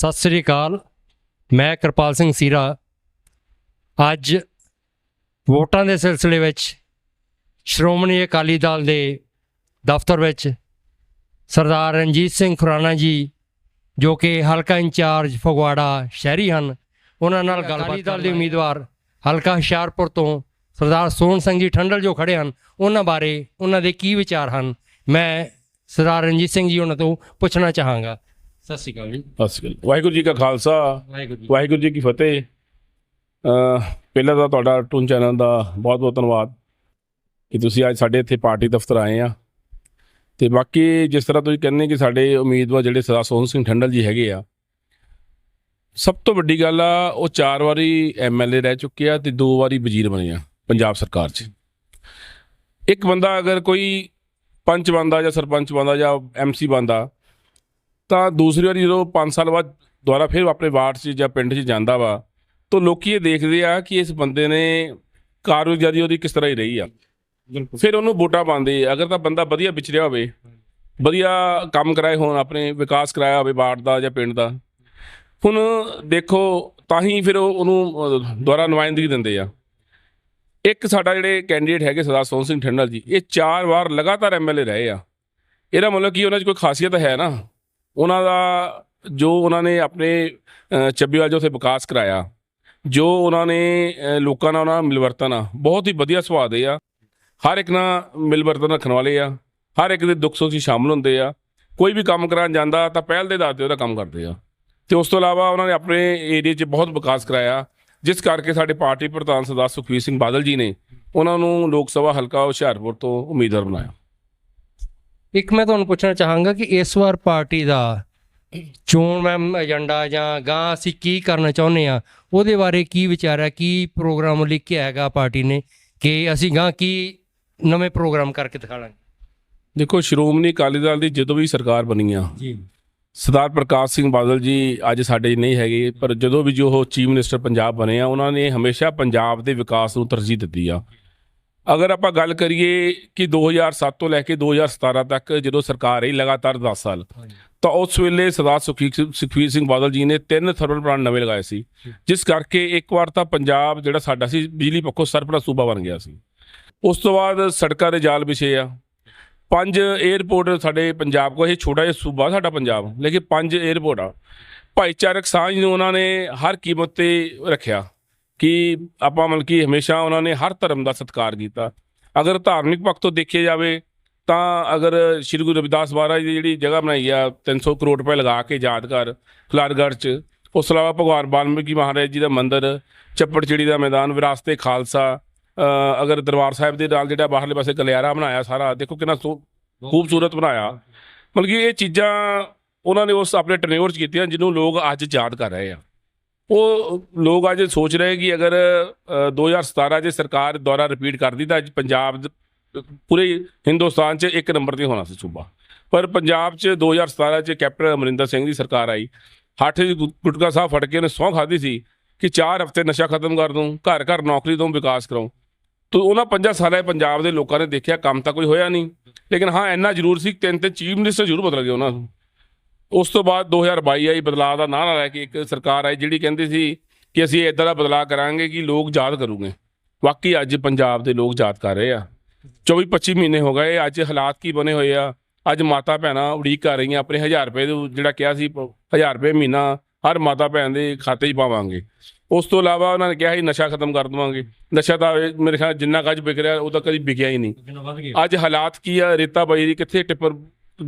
ਸਤਿ ਸ੍ਰੀ ਅਕਾਲ। ਮੈਂ ਕਿਰਪਾਲ ਸਿੰਘ ਸੀਰਾ। ਅੱਜ ਵੋਟਾਂ ਦੇ ਸਿਲਸਿਲੇ ਵਿੱਚ ਸ਼੍ਰੋਮਣੀ ਅਕਾਲੀ ਦਲ ਦੇ ਦਫ਼ਤਰ ਵਿੱਚ ਸਰਦਾਰ ਰਣਜੀਤ ਸਿੰਘ ਖੁਰਾਣਾ ਜੀ ਜੋ ਕਿ ਹਲਕਾ ਇੰਚਾਰਜ ਫਗਵਾੜਾ ਸ਼ਹਿਰੀ ਹਨ ਉਹਨਾਂ ਨਾਲ ਗੱਲਬਾਤ ਦਲ ਦੇ ਉਮੀਦਵਾਰ ਹਲਕਾ ਹੁਸ਼ਿਆਰਪੁਰ ਤੋਂ ਸਰਦਾਰ ਸੋਹਣ ਸਿੰਘ ਜੀ ਠੰਡਲ ਜੋ ਖੜੇ ਹਨ ਉਹਨਾਂ ਬਾਰੇ ਉਹਨਾਂ ਦੇ ਕੀ ਵਿਚਾਰ ਹਨ? ਮੈਂ ਸਰਦਾਰ ਰਣਜੀਤ ਸਿੰਘ ਜੀ ਉਹਨਾਂ ਤੋਂ ਪੁੱਛਣਾ ਚਾਹਾਂਗਾ। ਸਤਿ ਸ਼੍ਰੀ ਅਕਾਲ ਜੀ। ਸਤਿ ਸ਼੍ਰੀ ਅਕਾਲ। ਵਾਹਿਗੁਰੂ ਜੀ ਕਾ ਖਾਲਸਾ। ਵਾਹਿਗੁਰੂ ਜੀ ਵਾਹਿਗੁਰੂ ਜੀ ਕੀ ਫਤਿਹ। ਅ ਪਹਿਲਾਂ ਤਾਂ ਤੁਹਾਡਾ ਟੂਨ ਚੈਨਲ ਦਾ ਬਹੁਤ ਬਹੁਤ ਧੰਨਵਾਦ ਕਿ ਤੁਸੀਂ ਅੱਜ ਸਾਡੇ ਇੱਥੇ ਪਾਰਟੀ ਦਫ਼ਤਰ ਆਏ ਆ। ਤੇ ਬਾਕੀ ਜਿਸ ਤਰ੍ਹਾਂ ਤੁਸੀਂ ਕਹਿੰਦੇ ਕਿ ਸਾਡੇ ਉਮੀਦਵਾਰ ਜਿਹੜੇ ਸਰਦਾਰ ਸੋਹਣ ਸਿੰਘ ਠੰਡਲ ਜੀ ਹੈਗੇ ਆ ਸਭ ਤੋਂ ਵੱਡੀ ਗੱਲ ਆ ਉਹ ਚਾਰ ਵਾਰੀ ਐਮਐਲਏ ਰਹਿ ਚੁੱਕੇ ਆ ਤੇ ਦੋ ਵਾਰੀ ਵਜ਼ੀਰ ਬਣੇ ਆ ਪੰਜਾਬ ਸਰਕਾਰ 'ਚ। ਇੱਕ ਬੰਦਾ ਅਗਰ ਕੋਈ ਪੰਚ ਬੰਦਾ ਜਾਂ ਸਰਪੰਚ ਬੰਦਾ ਜਾਂ ਐਮਸੀ ਬੰਦਾ ਤਾਂ ਦੂਸਰੀ ਵਾਰੀ ਜਦੋਂ 5 ਸਾਲ ਬਾਅਦ ਦੁਬਾਰਾ ਫਿਰ ਆਪਣੇ ਵਾਰਡ 'ਚ ਜਾਂ ਪਿੰਡ 'ਚ ਜਾਂਦਾ ਵਾ ਤਾਂ ਲੋਕੀ ਇਹ ਦੇਖਦੇ ਆ ਕਿ ਇਸ ਬੰਦੇ ਨੇ ਕਾਰਗੁਜ਼ਾਰੀ ਉਹਦੀ ਕਿਸ ਤਰ੍ਹਾਂ ਹੀ ਰਹੀ ਆ। ਫਿਰ ਉਹਨੂੰ ਵੋਟਾਂ ਪਾਉਂਦੇ। ਅਗਰ ਤਾਂ ਬੰਦਾ ਵਧੀਆ ਵਿਚਰਿਆ ਹੋਵੇ ਵਧੀਆ ਕੰਮ ਕਰਾਏ ਹੋਣ ਆਪਣੇ ਵਿਕਾਸ ਕਰਾਇਆ ਹੋਵੇ ਵਾਰਡ ਦਾ ਜਾਂ ਪਿੰਡ ਦਾ ਹੁਣ ਦੇਖੋ ਤਾਂ ਹੀ ਫਿਰ ਉਹ ਉਹਨੂੰ ਦੁਬਾਰਾ ਨੁਮਾਇੰਦਗੀ ਦਿੰਦੇ ਆ। ਇੱਕ ਸਾਡਾ ਜਿਹੜੇ ਕੈਂਡੀਡੇਟ ਹੈਗੇ ਸਰਦਾਰ ਸੋਹਣ ਸਿੰਘ ਠੰਡਲ ਜੀ ਇਹ ਚਾਰ ਵਾਰ ਲਗਾਤਾਰ ਐਮਐਲਏ ਰਹੇ ਆ। ਇਹਦਾ ਮਤਲਬ ਕਿ ਉਹਨਾਂ 'ਚ ਕੋਈ ਖਾਸੀਅਤ ਹੈ ਨਾ। ਉਹਨਾਂ ਦਾ ਜੋ ਉਹਨਾਂ ਨੇ ਆਪਣੇ ਅ, ਚੱਬੇਵਾਲ ਜੋ ਉੱਥੇ ਵਿਕਾਸ ਕਰਾਇਆ ਜੋ ਉਹਨਾਂ ਨੇ ਲੋਕਾਂ ਨਾਲ ਉਹਨਾਂ ਮਿਲਵਰਤਨ ਆ ਬਹੁਤ ਹੀ ਵਧੀਆ ਸੁਭਾਅ ਦੇ ਆ। ਹਰ ਇੱਕ ਨਾਲ ਮਿਲਵਰਤਨ ਰੱਖਣ ਵਾਲੇ ਆ ਹਰ ਇੱਕ ਦੇ ਦੁੱਖ ਸੁੱਖ 'ਚ ਸ਼ਾਮਲ ਹੁੰਦੇ ਆ। ਕੋਈ ਵੀ ਕੰਮ ਕਰਾਉਣ ਜਾਂਦਾ ਤਾਂ ਪਹਿਲ ਦੇ ਆਧਾਰ ਤੇ ਉਹਦਾ ਕੰਮ ਕਰਦੇ ਆ। ਤੇ ਉਸ ਤੋਂ ਇਲਾਵਾ ਉਹਨਾਂ ਨੇ ਆਪਣੇ ਏਰੀਆ 'ਚ ਬਹੁਤ ਵਿਕਾਸ ਕਰਾਇਆ ਜਿਸ ਕਰਕੇ ਸਾਡੇ ਪਾਰਟੀ ਪ੍ਰਧਾਨ ਸਰਦਾਰ ਸੁਖਬੀਰ ਸਿੰਘ ਬਾਦਲ ਜੀ ਨੇ ਉਹਨਾਂ ਨੂੰ ਲੋਕ ਸਭਾ ਹਲਕਾ ਹੁਸ਼ਿਆਰਪੁਰ ਤੋਂ ਉਮੀਦਵਾਰ ਬਣਾਇਆ। ਇੱਕ ਮੈਂ ਤੁਹਾਨੂੰ ਪੁੱਛਣਾ ਚਾਹਾਂਗਾ ਕਿ ਇਸ ਵਾਰ ਪਾਰਟੀ ਦਾ ਚੋਣ ਮੈਮ ਏਜੰਡਾ ਜਾਂ ਗਾਂ ਅਸੀਂ ਕੀ ਕਰਨਾ ਚਾਹੁੰਦੇ ਆ ਉਹਦੇ ਬਾਰੇ ਕੀ ਵਿਚਾਰ ਹੈ ਕੀ ਪ੍ਰੋਗਰਾਮ ਲਿਖਿਆ ਹੈਗਾ ਪਾਰਟੀ ਨੇ ਕਿ ਅਸੀਂ ਗਾਂ ਕੀ ਨਵੇਂ ਪ੍ਰੋਗਰਾਮ ਕਰਕੇ ਦਿਖਾਵਾਂਗੇ ਦੇਖੋ ਸ਼੍ਰੋਮਣੀ ਅਕਾਲੀ ਦਲ ਦੀ ਜਦੋਂ ਵੀ ਸਰਕਾਰ ਬਣੀ ਆ ਜੀ। ਸਰਦਾਰ ਪ੍ਰਕਾਸ਼ ਸਿੰਘ ਬਾਦਲ ਜੀ ਅੱਜ ਸਾਡੇ ਨਹੀਂ ਹੈਗੇ ਪਰ ਜਦੋਂ ਵੀ ਜੋ ਉਹ ਚੀਫ ਮਿਨਿਸਟਰ ਪੰਜਾਬ ਬਣੇ ਆ ਉਹਨਾਂ ਨੇ ਹਮੇਸ਼ਾ ਪੰਜਾਬ ਦੇ ਵਿਕਾਸ ਨੂੰ ਤਰਜੀਹ ਦਿੱਤੀ ਆ। ਅਗਰ ਆਪਾਂ ਗੱਲ ਕਰੀਏ ਕਿ 2007 ਤੋਂ ਲੈ ਕੇ 2017 ਤੱਕ ਜਦੋਂ ਸਰਕਾਰ ਰਹੀ ਲਗਾਤਾਰ 10 ਸਾਲ ਤਾਂ ਉਸ ਵੇਲੇ ਸਰਦਾਰ ਸੁਖੀ- ਸੁਖਬੀਰ ਸਿੰਘ ਬਾਦਲ ਜੀ ਨੇ ਤਿੰਨ ਥਰਮਲ ਪਲਾਂਟ ਨਵੇਂ ਲਗਾਏ ਸੀ ਜਿਸ ਕਰਕੇ ਇੱਕ ਵਾਰ ਤਾਂ ਪੰਜਾਬ ਜਿਹੜਾ ਸਾਡਾ ਸੀ ਬਿਜਲੀ ਪੱਖੋਂ ਸਰਪਰਾ ਸੂਬਾ ਬਣ ਗਿਆ ਸੀ। ਉਸ ਤੋਂ ਬਾਅਦ ਸੜਕਾਂ ਦੇ ਜਾਲ ਵਿਛੇ ਆ। ਪੰਜ 에ਅਰਪੋਰਟ ਸਾਡੇ ਪੰਜਾਬ ਕੋਲ ਇਹ ਛੋਟਾ ਜਿਹਾ ਸੂਬਾ ਸਾਡਾ ਪੰਜਾਬ ਲੇਕਿਨ ਪੰਜ 에ਅਰਪੋਰਟ ਆ। ਭਾਈਚਾਰਕ ਸਾਂਝ ਨੂੰ ਉਹਨਾਂ ਨੇ ਹਰ ਕੀਮਤ ਤੇ ਰੱਖਿਆ। ਕਿ ਆਪਾਂ ਮਤਲਬ ਕਿ ਹਮੇਸ਼ਾ ਉਹਨਾਂ ਨੇ ਹਰ ਧਰਮ ਦਾ ਸਤਿਕਾਰ ਕੀਤਾ। ਅਗਰ ਧਾਰਮਿਕ ਪੱਖ ਤੋਂ ਦੇਖਿਆ ਜਾਵੇ ਤਾਂ ਅਗਰ ਸ਼੍ਰੀ ਗੁਰੂ ਰਵਿਦਾਸ ਮਹਾਰਾਜ ਦੀ ਜਿਹੜੀ ਜਗ੍ਹਾ ਬਣਾਈ ਆ 300 ਕਰੋੜ ਰੁਪਏ ਲਗਾ ਕੇ ਯਾਦਗਾਰ, ਖਲਾਰਗੜ੍ਹ ਚ, ਉਸ ਤੋਂ ਇਲਾਵਾ ਭਗਵਾਨ ਵਾਲਮੀਕੀ ਮਹਾਰਾਜ ਜੀ ਦਾ ਮੰਦਿਰ, ਚੱਪੜਚਿੜੀ ਦਾ ਮੈਦਾਨ, ਵਿਰਾਸਤੇ ਖਾਲਸਾ ਅਗਰ ਦਰਬਾਰ ਸਾਹਿਬ ਦੇ ਨਾਲ ਜਿਹੜਾ ਬਾਹਰਲੇ ਪਾਸੇ ਕਲਿਆਰਾ ਬਣਾਇਆ ਸਾਰਾ, ਦੇਖੋ ਕਿੰਨਾ ਸੋ- ਖੂਬਸੂਰਤ ਬਣਾਇਆ। ਮਤਲਬ ਕਿ ਇਹ ਚੀਜ਼ਾਂ ਉਹਨਾਂ ਨੇ ਉਸ ਆਪਣੇ ਟਨਿਓਰ 'ਚ ਕੀਤੀਆਂ, ਜਿਹਨੂੰ ਲੋਕ ਅੱਜ ਯਾਦ ਕਰ ਰਹੇ ਆ। ਉਹ ਲੋਕ ਅੱਜ ਸੋਚ ਰਹੇ ਕਿ ਅਗਰ ਅ, 2017 'ਚ ਸਰਕਾਰ ਦੁਆਰਾ ਰਿਪੀਟ ਕਰਦੀ ਤਾਂ ਅੱਜ ਪੰਜਾਬ ਪੂਰੇ ਹਿੰਦੁਸਤਾਨ 'ਚ ਇੱਕ ਨੰਬਰ ਤੇ ਹੋਣਾ ਸੀ ਸੂਬਾ। ਪਰ ਪੰਜਾਬ 'ਚ 2017 'ਚ ਕੈਪਟਨ ਅਮਰਿੰਦਰ ਸਿੰਘ ਦੀ ਸਰਕਾਰ ਆਈ। ਹੱਠ 'ਚ ਗੁ- ਗੁਟਕਾ ਸਾਹਿਬ ਫੜ ਕੇ ਉਹਨੇ ਸਹੁੰ ਖਾਦੀ ਸੀ ਕਿ ਚਾਰ ਹਫ਼ਤੇ ਨਸ਼ਾ ਖਤਮ ਕਰ ਦੂੰ ਘਰ ਘਰ ਨੌਕਰੀ ਦੂੰ ਵਿਕਾਸ ਕਰਾਉਂ। ਤੋ ਉਹਨਾਂ ਪੰਜਾਂ ਸਾਲਾਂ ਪੰਜਾਬ ਦੇ ਲੋਕਾਂ ਨੇ ਦੇਖਿਆ ਕੰਮ ਤਾਂ ਕੋਈ ਹੋਇਆ ਨਹੀਂ। ਲੇਕਿਨ ਹਾਂ ਇੰਨਾ ਜ਼ਰੂਰ ਸੀ ਕਿ ਤਿੰਨ ਤੇ ਚੀਫ ਮਿਨਿਸਟਰ ਜ਼ਰੂਰ ਬਦਲ ਗਏ ਉਹਨਾਂ ਨੂੰ। ਉਸ ਤੋਂ ਬਾਅਦ 2022 ਆਈ ਬਦਲਾਅ ਦਾ ਨਾਂ ਲੈ ਕੇ ਇੱਕ ਸਰਕਾਰ ਆਈ ਜਿਹੜੀ ਕਹਿੰਦੀ ਸੀ ਕਿ ਅਸੀਂ ਇਦਾਂ ਦਾ ਬਦਲਾਅ ਕਰਾਂਗੇ ਕਿ ਲੋਕ ਯਾਦ ਕਰੂਗੇ। ਵਾਕਈ ਅੱਜ ਪੰਜਾਬ ਦੇ ਲੋਕ ਯਾਦ ਕਰ ਰਹੇ ਆ। 24 25 ਮਹੀਨੇ ਹੋ ਗਏ ਅੱਜ ਹਾਲਾਤ ਕੀ ਬਣੇ ਹੋਏ ਆ? ਅੱਜ ਮਾਤਾ ਭੈਣਾਂ ਉਡੀਕ ਕਰ ਰਹੀਆਂ ਆਪਣੇ 1000 ਰੁਪਏ ਦੇ ਜਿਹੜਾ ਕਿਹਾ ਸੀ 1000 ਰੁਪਏ ਮਹੀਨਾ ਹਰ ਮਾਤਾ ਭੈਣ ਦੇ ਖਾਤੇ 'ਚ ਪਾਵਾਂਗੇ। ਉਸ ਤੋਂ ਇਲਾਵਾ ਉਹਨਾਂ ਨੇ ਕਿਹਾ ਸੀ ਨਸ਼ਾ ਖਤਮ ਕਰ ਦਵਾਂਗੇ। ਨਸ਼ਾ ਤਾਂ ਮੇਰੇ ਖਿਆਲ ਜਿੰਨਾ ਕੁ ਅੱਜ ਵਿਕ ਰਿਹਾ ਉਹ ਤਾਂ ਕਦੀ ਵਿਕਿਆ ਹੀ ਨਹੀਂ। ਅੱਜ ਹਾਲਾਤ ਕੀ ਆ? ਰੇਤਾ ਬਾਈ ਦੀ ਕਿੱਥੇ ਟਿੱਪਰ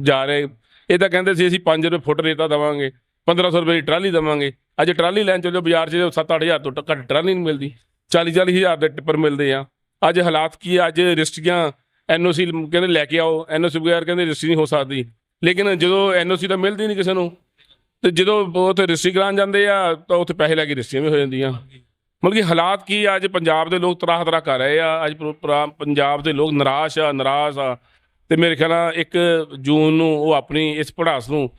ਜਾ ਰਹੇ? ਇਹ ਤਾਂ ਕਹਿੰਦੇ ਸੀ ਅਸੀਂ 5 ਰੁਪਏ ਫੁੱਟ ਰੇਤਾ ਦਵਾਂਗੇ 1500 ਰੁਪਏ ਦੀ ਟਰਾਲੀ ਦਵਾਂਗੇ। ਅੱਜ ਟਰਾਲੀ ਲੈਣ ਚੱਲੋ, ਬਾਜ਼ਾਰ 'ਚ 7-8000 ਤੋਂ ਘੱਟ ਟਰਾਲੀ ਨਹੀਂ ਮਿਲਦੀ 40-40 ਹਜ਼ਾਰ ਦੇ ਟਿੱਪਰ ਮਿਲਦੇ ਆ। ਅੱਜ ਹਾਲਾਤ ਕੀ ਆ? ਅੱਜ ਰਜਿਸਟਰੀਆਂ ਐਨਓਸੀ ਕਹਿੰਦੇ ਲੈ ਕੇ ਆਓ, ਐਨਓਸੀ ਬਗੈਰ ਕਹਿੰਦੇ ਰਜਿਸਟਰੀ ਨਹੀਂ ਹੋ ਸਕਦੀ। ਲੇਕਿਨ ਜਦੋਂ ਐਨਓਸੀ ਤਾਂ ਮਿਲਦੀ ਨਹੀਂ ਕਿਸੇ ਨੂੰ, ਤੇ ਜਦੋਂ ਉੱਥੇ ਰਜਿਸਟਰੀ ਕਰਾਉਣ ਜਾਂਦੇ ਆ, ਤਾਂ ਉੱਥੇ ਪੈਸੇ ਲੈ ਕੇ ਰਜਿਸਟਰੀਆਂ ਵੀ ਹੋ ਜਾਂਦੀਆਂ। ਮਤਲਬ ਕਿ ਹਾਲਾਤ ਕੀ ਆ? ਅੱਜ ਪੰਜਾਬ ਦੇ ਲੋਕ ਤਰਾਹ ਤਰਾਹ ਕਰ ਰਹੇ ਆ। ਅੱਜ ਪੰਜਾਬ ਦੇ ਲੋਕ ਨਿਰਾਸ਼ ਆ ਨਾਰਾਜ਼ ਆ। ਤੇ ਮੇਰੇ ਖਿਆਲ ਨਾਲ 1 ਜੂਨ ਨੂੰ ਉਹ ਆਪਣੀ ਇਸ ਪੜਾਸ ਨੂੰ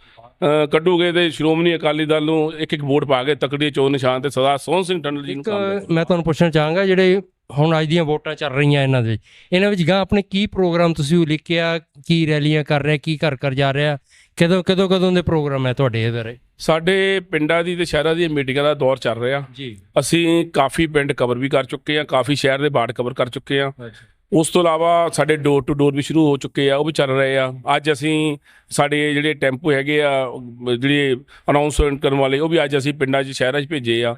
ਕੱਢੂਗੇ ਤੇ ਸ਼੍ਰੋਮਣੀ ਅਕਾਲੀ ਦਲ ਨੂੰ ਇੱਕ ਇੱਕ ਵੋਟ ਪਾ ਕੇ ਤਕੜੀ ਚੋਣ ਨਿਸ਼ਾਨ ਤੇ ਸਦਾ ਸੋਹਣ ਸਿੰਘ ਟੰਡਲ ਜੀ ਨੂੰ ਇੱਕ ਮੈਂ ਤੁਹਾਨੂੰ ਪੁੱਛਣਾ ਚਾਹਾਂਗਾ ਜਿਹੜੇ ਹੁਣ ਅੱਜ ਦੀਆਂ ਵੋਟਾਂ ਚੱਲ ਰਹੀਆਂ ਇਹਨਾਂ ਦੇ ਵਿੱਚ ਇਹਨਾਂ ਵਿੱਚ ਗਾਂ ਆਪਣੇ ਕੀ ਪ੍ਰੋਗਰਾਮ ਤੁਸੀਂ ਉਹ ਲਿਖਿਆ ਕੀ ਰੈਲੀਆਂ ਕਰ ਰਿਹਾ ਕੀ ਘਰ ਘਰ ਜਾ ਰਿਹਾ ਕਦੋਂ ਕਦੋਂ ਕਦੋਂ ਦੇ ਪ੍ਰੋਗਰਾਮ ਹੈ ਤੁਹਾਡੇ ਇਧਰ? ਸਾਡੇ ਪਿੰਡਾਂ ਦੀ ਤੇ ਸ਼ਹਿਰਾਂ ਦੀ ਮੀਟਿੰਗਾਂ ਦਾ ਦੌਰ ਚੱਲ ਰਿਹਾ। ਜੀ। ਅਸੀਂ ਕਾਫੀ ਪਿੰਡ ਕਵਰ ਵੀ ਕਰ ਚੁੱਕੇ ਆ ਕਾਫੀ ਸ਼ਹਿਰ ਦੇ ਬਾੜ ਕਵਰ ਕਰ ਚੁੱਕੇ ਆ ਉਸ ਤੋਂ ਇਲਾਵਾ ਸਾਡੇ ਡੋਰ ਟੂ ਡੋਰ ਵੀ ਸ਼ੁਰੂ ਹੋ ਚੁੱਕੇ ਆ ਉਹ ਵੀ ਚੱਲ ਰਹੇ ਆ। ਅੱਜ ਅਸੀਂ ਸਾਡੇ ਜਿਹੜੇ ਟੈਂਪੂ ਹੈਗੇ ਆ ਜਿਹੜੇ ਅਨਾਉਂਸਮੈਂਟ ਕਰਨ ਵਾਲੇ ਉਹ ਵੀ ਅੱਜ ਅਸੀਂ ਪਿੰਡਾਂ 'ਚ ਸ਼ਹਿਰਾਂ 'ਚ ਭੇਜੇ ਆ।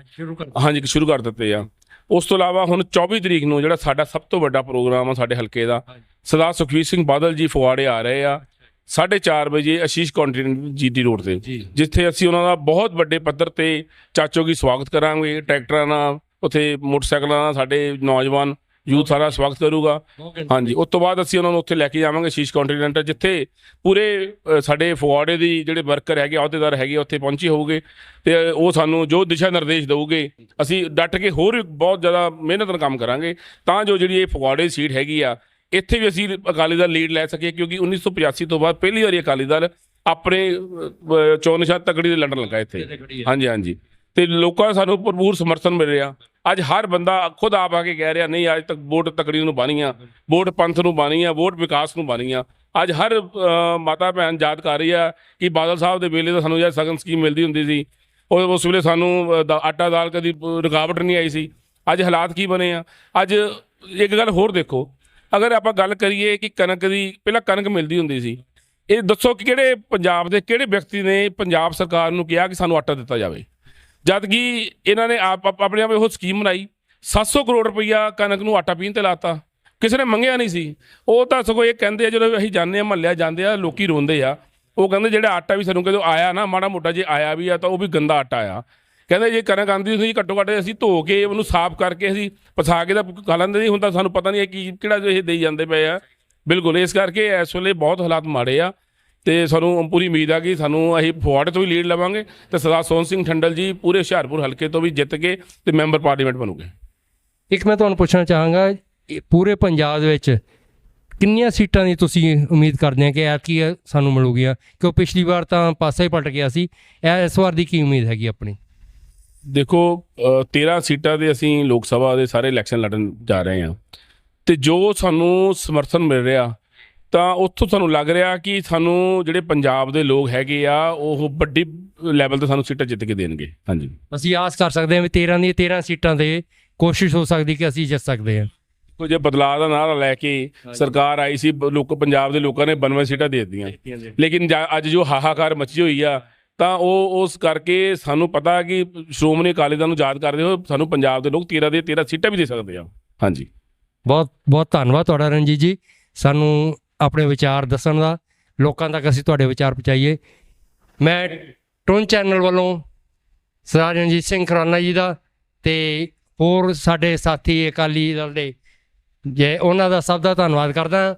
ਹਾਂਜੀ ਸ਼ੁਰੂ ਕਰ ਦਿੱਤੇ ਆ। ਉਸ ਤੋਂ ਇਲਾਵਾ ਹੁਣ 24 ਤਰੀਕ ਨੂੰ ਜਿਹੜਾ ਸਾਡਾ ਸਭ ਤੋਂ ਵੱਡਾ ਪ੍ਰੋਗਰਾਮ ਆ ਸਾਡੇ ਹਲਕੇ ਦਾ ਸਰਦਾਰ ਸੁਖਵੀਰ ਸਿੰਘ ਬਾਦਲ ਜੀ ਫਗਵਾੜੇ ਆ ਰਹੇ ਆ। 4:30 ਵਜੇ ਆਸ਼ੀਸ਼ ਕੰਟੀਨੈਂਟ ਜੀਟੀ ਰੋਡ ਤੇ ਜਿੱਥੇ ਅਸੀਂ ਉਹਨਾਂ ਦਾ ਬਹੁਤ ਵੱਡੇ ਪੱਧਰ ਤੇ ਚਾਚੋ ਕੀ ਸਵਾਗਤ ਕਰਾਂਗੇ ਟਰੈਕਟਰਾਂ ਨਾਲ ਉੱਥੇ ਮੋਟਰਸਾਈਕਲਾਂ ਨਾਲ ਸਾਡੇ ਨੌਜਵਾਨ ਯੂਥ ਸਾਰਾ ਸਵਾਗਤ ਕਰੂਗਾ। ਹਾਂਜੀ ਉਸ ਤੋਂ ਬਾਅਦ ਅਸੀਂ ਉਹਨਾਂ ਨੂੰ ਉੱਥੇ ਲੈ ਕੇ ਜਾਵਾਂਗੇ ਸ਼ੀਸ਼ ਕੰਟੀਨੈਂਟ ਜਿੱਥੇ ਪੂਰੇ ਅ, ਸਾਡੇ ਫਗਵਾੜੇ ਦੀ ਜਿਹੜੇ ਵਰਕਰ ਹੈਗੇ ਅਹੁਦੇਦਾਰ ਹੈਗੇ ਉੱਥੇ ਪਹੁੰਚੇ ਹੋਊਗੇ ਤੇ ਉਹ ਸਾਨੂੰ ਜੋ ਦਿਸ਼ਾ ਨਿਰਦੇਸ਼ ਦੇਊਗੇ ਅਸੀਂ ਡਟ ਕੇ ਹੋਰ ਵੀ ਬਹੁਤ ਜ਼ਿਆਦਾ ਮਿਹਨਤ ਨਾਲ ਕੰਮ ਕਰਾਂਗੇ। ਤਾਂ ਜੋ ਜਿਹੜੀ ਇਹ ਫਗਵਾੜੇ ਸੀਟ ਹੈਗੀ ਆ ਇੱਥੇ ਵੀ ਅਸੀਂ ਅਕਾਲੀ ਦਲ ਲੀਡ ਲੈ ਸਕੀਏ ਕਿਉਂਕਿ 1985 ਤੋਂ ਬਾਅਦ ਪਹਿਲੀ ਵਾਰੀ ਅਕਾਲੀ ਦਲ ਆਪਣੇ ਅ, ਚੋਣ ਨਿਸ਼ਾਨ ਤਕੜੀ ਦੇ ਲੜਨ ਲੱਗਾ ਇੱਥੇ। ਹਾਂਜੀ ਹਾਂਜੀ। ਤੇ ਲੋਕਾਂ ਦਾ ਸਾਨੂੰ ਭਰਪੂਰ ਸਮਰਥਨ ਮਿਲ ਰਿਹਾ। ਅੱਜ ਹਰ ਬੰਦਾ ਖੁਦ ਆਪ ਆ ਕੇ ਕਹਿ ਰਿਹਾ, ਨਹੀਂ, ਅੱਜ ਤੱਕ ਵੋਟ ਤਕੜੀ ਨੂੰ ਬਾਣੀ ਆ, ਵੋਟ ਪੰਥ ਨੂੰ ਬਾਣੀ ਆ, ਵੋਟ ਵਿਕਾਸ ਨੂੰ ਬਾਣੀ ਆ। ਅੱਜ ਹਰ ਮਾਤਾ ਭੈਣ ਯਾਦ ਕਰ ਰਹੀ ਆ ਕਿ ਬਾਦਲ ਸਾਹਿਬ ਦੇ ਵੇਲੇ ਤਾਂ ਸਾਨੂੰ ਯਾਰ ਸਗਨ ਸਕੀਮ ਮਿਲਦੀ ਹੁੰਦੀ ਸੀ। ਉਹ ਉਸ ਵੇਲੇ ਸਾਨੂੰ ਆਟਾ ਦਾਲ ਕਦੀ ਰੁਕਾਵਟ ਨਹੀਂ ਆਈ ਸੀ। ਅੱਜ ਹਾਲਾਤ ਕੀ ਬਣੇ ਆ? ਅੱਜ ਇੱਕ ਗੱਲ ਹੋਰ ਦੇਖੋ। ਅਗਰ ਆਪਾਂ ਗੱਲ ਕਰੀਏ ਕਿ ਕਣਕ ਦੀ, ਪਹਿਲਾਂ ਕਣਕ ਮਿਲਦੀ ਹੁੰਦੀ ਸੀ। ਇਹ ਦੱਸੋ ਕਿ ਕਿਹੜੇ ਪੰਜਾਬ ਦੇ, ਕਿਹੜੇ ਵਿਅਕਤੀ ਨੇ ਪੰਜਾਬ ਸਰਕਾਰ ਨੂੰ ਕਿਹਾ ਕਿ ਸਾਨੂੰ ਆਟਾ ਦਿੱਤਾ ਜਾਵੇ? ਜਦ ਕਿ ਇਹਨਾਂ ਨੇ ਆਪ ਆਪਣੇ ਆਪ ਉਹ ਸਕੀਮ ਬਣਾਈ। 700 ਕਰੋੜ ਰੁਪਈਆ ਕਣਕ ਨੂੰ ਆਟਾ ਪੀਣ ਤੇ ਲਾਤਾ। ਕਿਸੇ ਨੇ ਮੰਗਿਆ ਨਹੀਂ ਸੀ। ਉਹ ਤਾਂ ਸਗੋਂ ਇਹ ਕਹਿੰਦੇ ਆ, ਜਦੋਂ ਅਸੀਂ ਜਾਂਦੇ ਆ, ਮਹੱਲਿਆ ਜਾਂਦੇ ਆ, ਲੋਕੀ ਰੋਂਦੇ ਆ। ਉਹ ਕਹਿੰਦੇ ਜਿਹੜਾ ਆਟਾ ਵੀ ਸਾਨੂੰ ਕਦੋਂ ਆਇਆ ਨਾ, ਮਾੜਾ ਮੋਟਾ ਜੇ ਆਇਆ ਵੀ ਆ, ਤਾਂ ਉਹ ਵੀ ਗੰਦਾ ਆਟਾ ਆ। ਕਹਿੰਦੇ ਜੇ ਕਣਕ ਆਂਦੀ ਸੀ, ਘੱਟੋ ਘੱਟ ਅਸੀਂ ਧੋ ਕੇ ਉਹਨੂੰ ਸਾਫ਼ ਕਰਕੇ ਅਸੀਂ ਪਸਾ ਕੇ ਤਾਂ ਖਾ ਲੈਂਦੇ ਸੀ। ਹੁਣ ਤਾਂ ਸਾਨੂੰ ਪਤਾ ਨਹੀਂ ਹੈ ਕੀ ਕਿਹੜਾ ਇਹ ਦੇਈ ਜਾਂਦੇ ਪਏ ਆ। ਬਿਲਕੁਲ, ਇਸ ਕਰਕੇ ਇਸ ਵੇਲੇ ਬਹੁਤ ਹਾਲਾਤ ਮਾੜੇ ਆ। ਤੇ ਸਾਨੂੰ ਪੂਰੀ ਉਮੀਦ ਆ ਕਿ ਸਾਨੂੰ ਅਸੀਂ ਫੁਆੜੇ ਤੋਂ ਵੀ ਲੀਡ ਲਵਾਂਗੇ। ਤੇ ਸਰਦਾਰ ਸੋਹਣ ਸਿੰਘ ਠੰਡਲ ਜੀ ਪੂਰੇ ਹੁਸ਼ਿਆਰਪੁਰ ਹਲਕੇ ਤੋਂ ਵੀ ਜਿੱਤ ਕੇ ਤੇ ਮੈਂਬਰ ਪਾਰਲੀਮੈਂਟ ਬਣੂਗੇ। ਇੱਕ ਮੈਂ ਤੁਹਾਨੂੰ ਪੁੱਛਣਾ ਚਾਹਾਂਗਾ ਪੂਰੇ ਪੰਜਾਬ ਦੇ ਵਿੱਚ ਕਿੰਨੀਆਂ ਸੀਟਾਂ ਦੀ ਤੁਸੀਂ ਉਮੀਦ ਕਰਦੇ ਆ ਕਿ ਐਤਕੀ ਸਾਨੂੰ ਮਿਲੂਗੀਆਂ? ਕਿਉਂ ਪਿਛਲੀ ਵਾਰ ਤਾਂ ਪਾਸਾ ਹੀ ਪਲਟ ਗਿਆ ਸੀ ਇਹ ਇਸ ਵਾਰ ਦੀ ਕੀ ਉਮੀਦ ਹੈਗੀ ਆਪਣੀ? ਦੇਖੋ ਅ, 13 ਸੀਟਾਂ ਦੇ ਅਸੀਂ ਲੋਕ ਸਭਾ ਦੇ ਸਾਰੇ ਇਲੈਕਸ਼ਨ ਲੜਨ ਜਾ ਰਹੇ ਹਾਂ। ਤੇ ਜੋ ਸਾਨੂੰ ਸਮਰਥਨ ਮਿਲ ਰਿਹਾ ਤਾਂ ਉੱਥੋਂ ਸਾਨੂੰ ਲੱਗ ਰਿਹਾ ਕਿ ਸਾਨੂੰ ਜਿਹੜੇ ਪੰਜਾਬ ਦੇ ਲੋਕ ਹੈਗੇ ਆ ਉਹ ਵੱਡੀ ਲੈਵਲ ਤੇ ਸਾਨੂੰ ਸੀਟਾਂ ਜਿੱਤ ਕੇ ਦੇਣਗੇ। ਹਾਂਜੀ। ਅਸੀਂ ਆਸ ਕਰ ਸਕਦੇ ਹਾਂ ਵੀ 13 ਦੀਆਂ 13 ਸੀਟਾਂ ਤੇ ਕੋਸ਼ਿਸ਼ ਹੋ ਸਕਦੀ ਕਿ ਅਸੀਂ ਜਿੱਤ ਸਕਦੇ ਹਾਂ। ਕੋ ਜੇ ਬਦਲਾਅ ਦਾ ਨਾਰਾ ਲੈ ਕੇ ਸਰਕਾਰ ਆਈ ਸੀ ਲੋਕ ਪੰਜਾਬ ਦੇ ਲੋਕਾਂ ਨੇ 92 ਸੀਟਾਂ ਦੇ ਦਿੱਤੀਆਂ। ਲੇਕਿਨ ਅੱਜ ਜੋ ਹਾਹਾਕਾਰ ਮਚੀ ਹੋਈ ਆ ਤਾਂ ਉਹ ਉਸ ਕਰਕੇ ਸਾਨੂੰ ਪਤਾ ਕਿ ਸ਼੍ਰੋਮਣੀ ਅਕਾਲੀ ਦਲ ਨੂੰ ਯਾਦ ਕਰਦੇ ਹੋ ਸਾਨੂੰ ਪੰਜਾਬ ਦੇ ਲੋਕ 13 ਦੇ 13 ਸੀਟਾਂ ਵੀ ਦੇ ਸਕਦੇ ਆ। ਹਾਂਜੀ। ਬਹੁਤ ਬਹੁਤ ਧੰਨਵਾਦ ਤੁਹਾਡਾ ਰਣਜੀਤ ਜੀ। ਸਾਨੂੰ ਆਪਣੇ ਵਿਚਾਰ ਦੱਸਣ ਦਾ। ਲੋਕਾਂ ਤੱਕ ਅਸੀਂ ਤੁਹਾਡੇ ਵਿਚਾਰ ਪਹੁੰਚਾਈਏ। ਮੈਂ ਟੋਨ ਚੈਨਲ ਵੱਲੋਂ ਸਰਦਾਰ ਰਣਜੀਤ ਸਿੰਘ ਖਰਾਨਾ ਜੀ ਦਾ ਤੇ ਹੋਰ ਸਾਡੇ ਸਾਥੀ ਅਕਾਲੀ ਦਲ ਦੇ, ਜੇ ਉਹਨਾਂ ਦਾ ਸਭ ਦਾ ਧੰਨਵਾਦ ਕਰਦਾ।